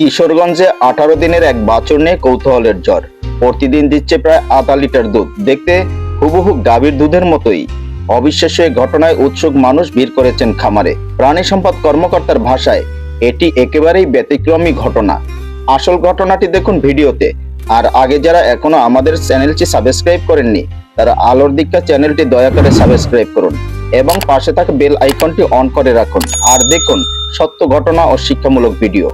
কিশোরগঞ্জে আঠারো দিনের এক বাছুর কৌতূহলের জ্বর। প্রতিদিন দিচ্ছে প্রায় আধা লিটার দুধ। দেখতে হুবহু গাভীর দুধের মতোই। অবিশ্বাস্য ঘটনায় উৎসুক মানুষ ভিড় করেছেন খামারে। প্রাণী সম্পদ কর্মকর্তার ভাষায়, এটি একেবারেই ব্যতিক্রমী ঘটনা। আসল ঘটনাটি দেখুন ভিডিওতে। আর আগে যারা এখনও আমাদের চ্যানেলটি সাবস্ক্রাইব করেননি, তারা আলোর দিকটা চ্যানেলটি দয়া করে সাবস্ক্রাইব করুন। এবং পাশে থাকা বেল আইকনটি অন করে রাখুন। আর দেখুন, সত্য ঘটনা ও শিক্ষামূলক ভিডিও।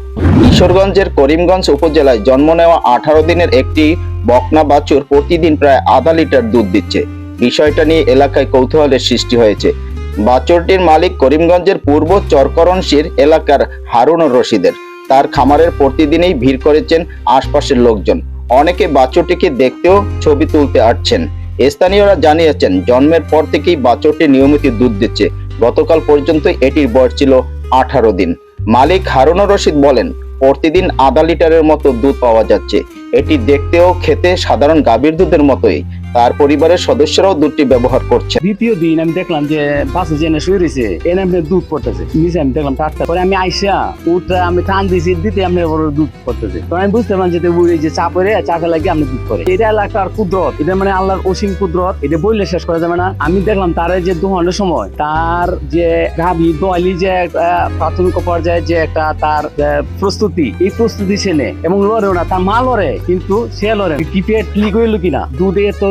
কিশোরগঞ্জের করিমগঞ্জ উপজেলায় জন্ম নেওয়া আঠারো দিনের একটি বকনা বাছুর প্রতিদিন প্রায় আধা লিটার দুধ দিচ্ছে। বিষয়টা নিয়ে এলাকায় কৌতূহলের সৃষ্টি হয়েছে। বাছুরটির মালিক করিমগঞ্জের পূর্ব চরকরণশির এলাকার হারুনুর রশিদের। তার খামারের প্রতিদিনই ভিড় করেছেন আশপাশের লোকজন। অনেকে বাছুরটিকে দেখতেও ছবি তুলতে আসছেন। স্থানীয়রা জানিয়েছেন, জন্মের পর থেকেই বাছরটি নিয়মিত দুধ দিচ্ছে। গতকাল পর্যন্ত এটির বয়স ছিল আঠারো দিন। মালিক হারুন রশিদ বলেন, প্রতিদিন আধা লিটারের মতো দুধ পাওয়া যাচ্ছে। এটি দেখতেও খেতে সাধারণ গাভীর দুধের মতোই। তার পরিবারের সদস্যরাও দুধটি ব্যবহার করছে দ্বিতীয় দিন আমি দেখলাম যে বাসে জেনে শুয়ে রয়েছে, এনে আপনি দুধ পড়তেছে। নিচে আমি দেখলাম টাটকা পরে আমি আইসা উঠটা আমি টান দিয়েছি দিতে আপনি ওর দুধ পড়তেছে। তো আমি বুঝতে পারলাম যে ওই যে চাপরে চাপে লাগে আপনি দুধ করে এটা এলাকার কুদরত। এটা মানে আল্লাহর অসীম কুদরত। এটা বললে শেষ করা যাবে না। আমি দেখলাম তার যে দোহানোর সময়, তার যে গাভী দোয়ালি যে একটা প্রাথমিক পর্যায়ে যে একটা তার প্রস্তুতি, এই প্রস্তুতি সে নেয় এবং লড়েও না, তার মা লড়ে। কিন্তু সে লড়ে টিপে ক্লিক হইল কিনা দুধে তো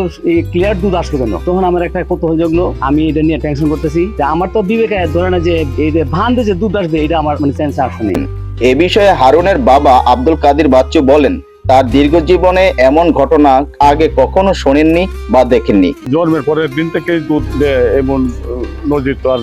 ক্লিয়ার দুধ আসলো কেন? তখন আমার একটা কত হয়ে জগলো আমি এটা নিয়ে টেনশন করতেছি। যে আমার তো বিবেকে ধরে না যে এই যে ভান দিয়ে যে দুধ আসবে এটা আমার মানে সেন্স আসছে নেই। এ বিষয়ে হারুনের বাবা আব্দুল কাদির বাচ্চু বলেন তার দীর্ঘ জীবনে এমন ঘটনা আগে কখনো শোনেননি বা দেখেননি। জন্মের পরের দিন থেকেই দুধ দেয় এমন নজির তো আর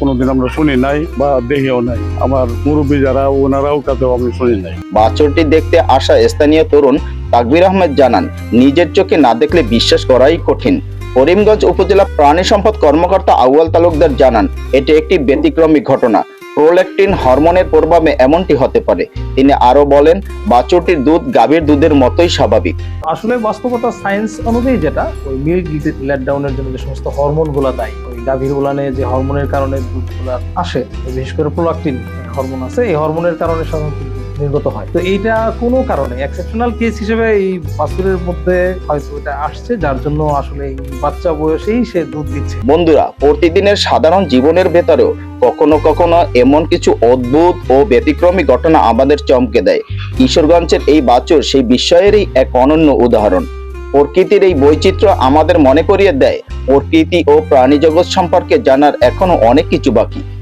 কোনোদিন আমরা শুনি নাই বা দেখিও নাই। আমার মুরব্বী যারা, ওনারাও কাছেও আমি শুনি নাই। বাছরটি দেখতে আসা স্থানীয় তরুণ তাকবির আহমেদ জানান, নিজের চোখে না দেখলে বিশ্বাস করাই কঠিন। করিমগঞ্জ উপজেলা প্রাণী সম্পদ কর্মকর্তা আউয়াল তালুকদার জানান, এটি একটি ব্যতিক্রমী ঘটনা। প্রোলেকটিন হরমোনের প্রভাবে এমনটি হতে পারে। তিনি আরও বলেন, বাছুরটির দুধ গাভীর দুধের মতোই স্বাভাবিক। আসলে বাস্তবতা সায়েন্স অনুযায়ী যেটা, ওই মিল্ক লেট ডাউনের জন্য যে সমস্ত হরমোনগুলা দেয়, ওই গাভীর উলানে যে হরমোনের কারণে দুধগুলা আসে, বিশেষ করে প্রোলাকটিন হরমোন আছে, এই হরমোনের কারণে সাধারণত নির্গত হয়। তো এইটা কোনো কারণে এক্সেপশনাল কেস হিসেবে এই বাছুরের মধ্যে হয়তো এটা আসছে, যার জন্য আসলে এই বাচ্চা বয়সেই সে দুধ দিচ্ছে। বন্ধুরা, প্রতিদিনের সাধারণ জীবনের ভেতরেও কখনো কখনো এমন কিছু অদ্ভুত ও ব্যতিক্রমী ঘটনা আমাদের চমকে দেয়। কিশোরগঞ্জের এই বাছুর সেই বিষয়েরই এক অনন্য উদাহরণ। প্রকৃতির এই বৈচিত্র্য আমাদের মনে করিয়ে দেয়, প্রকৃতি ও প্রাণী জগৎ সম্পর্কে জানার এখনও অনেক কিছু বাকি।